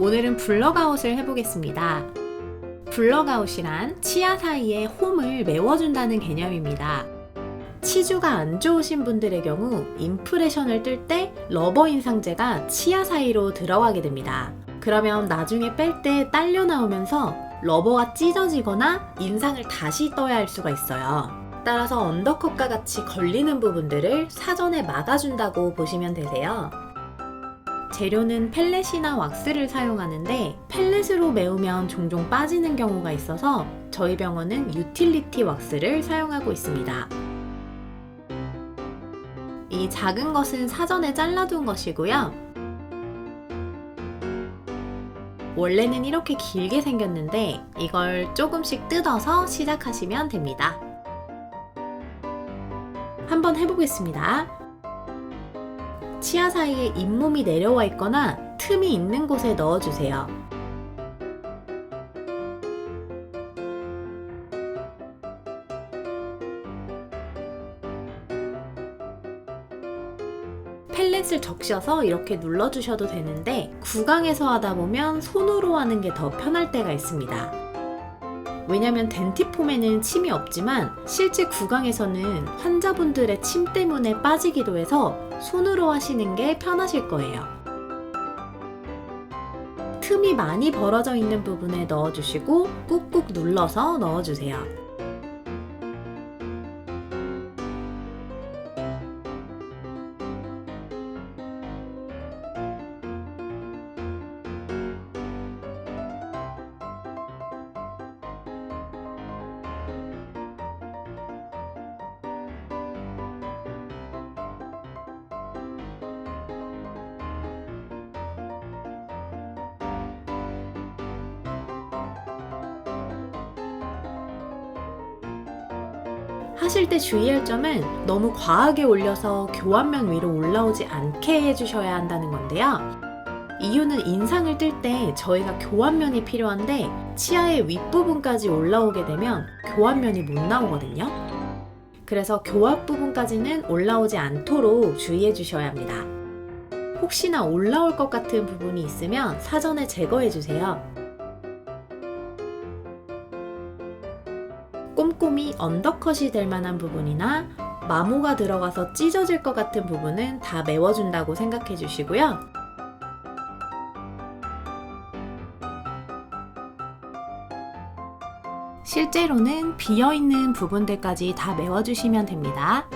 오늘은 블럭아웃을 해보겠습니다. 블럭아웃이란 치아 사이에 홈을 메워준다는 개념입니다. 치주가 안 좋으신 분들의 경우 임프레션을 뜰 때 러버 인상제가 치아 사이로 들어가게 됩니다. 그러면 나중에 뺄 때 딸려 나오면서 러버가 찢어지거나 인상을 다시 떠야 할 수가 있어요. 따라서 언더컷과 같이 걸리는 부분들을 사전에 막아준다고 보시면 되세요. 재료는 펠렛이나 왁스를 사용하는데 펠렛으로 메우면 종종 빠지는 경우가 있어서 저희 병원은 유틸리티 왁스를 사용하고 있습니다. 이 작은 것은 사전에 잘라둔 것이고요. 원래는 이렇게 길게 생겼는데 이걸 조금씩 뜯어서 시작하시면 됩니다. 한번 해보겠습니다. 치아 사이에 잇몸이 내려와 있거나 틈이 있는 곳에 넣어주세요. 펠렛을 적셔서 이렇게 눌러주셔도 되는데 구강에서 하다 보면 손으로 하는 게 더 편할 때가 있습니다. 왜냐면 덴티폼에는 침이 없지만 실제 구강에서는 환자분들의 침 때문에 빠지기도 해서 손으로 하시는 게 편하실 거예요. 틈이 많이 벌어져 있는 부분에 넣어주시고 꾹꾹 눌러서 넣어주세요. 하실 때 주의할 점은 너무 과하게 올려서 교환면 위로 올라오지 않게 해주셔야 한다는 건데요. 이유는 인상을 뜰 때 저희가 교환면이 필요한데 치아의 윗부분까지 올라오게 되면 교환면이 못 나오거든요. 그래서 교합 부분까지는 올라오지 않도록 주의해 주셔야 합니다. 혹시나 올라올 것 같은 부분이 있으면 사전에 제거해 주세요. 꼼꼼히 언더컷이 될 만한 부분이나 마모가 들어가서 찢어질 것 같은 부분은 다 메워준다고 생각해 주시고요. 실제로는 비어있는 부분들까지 다 메워주시면 됩니다.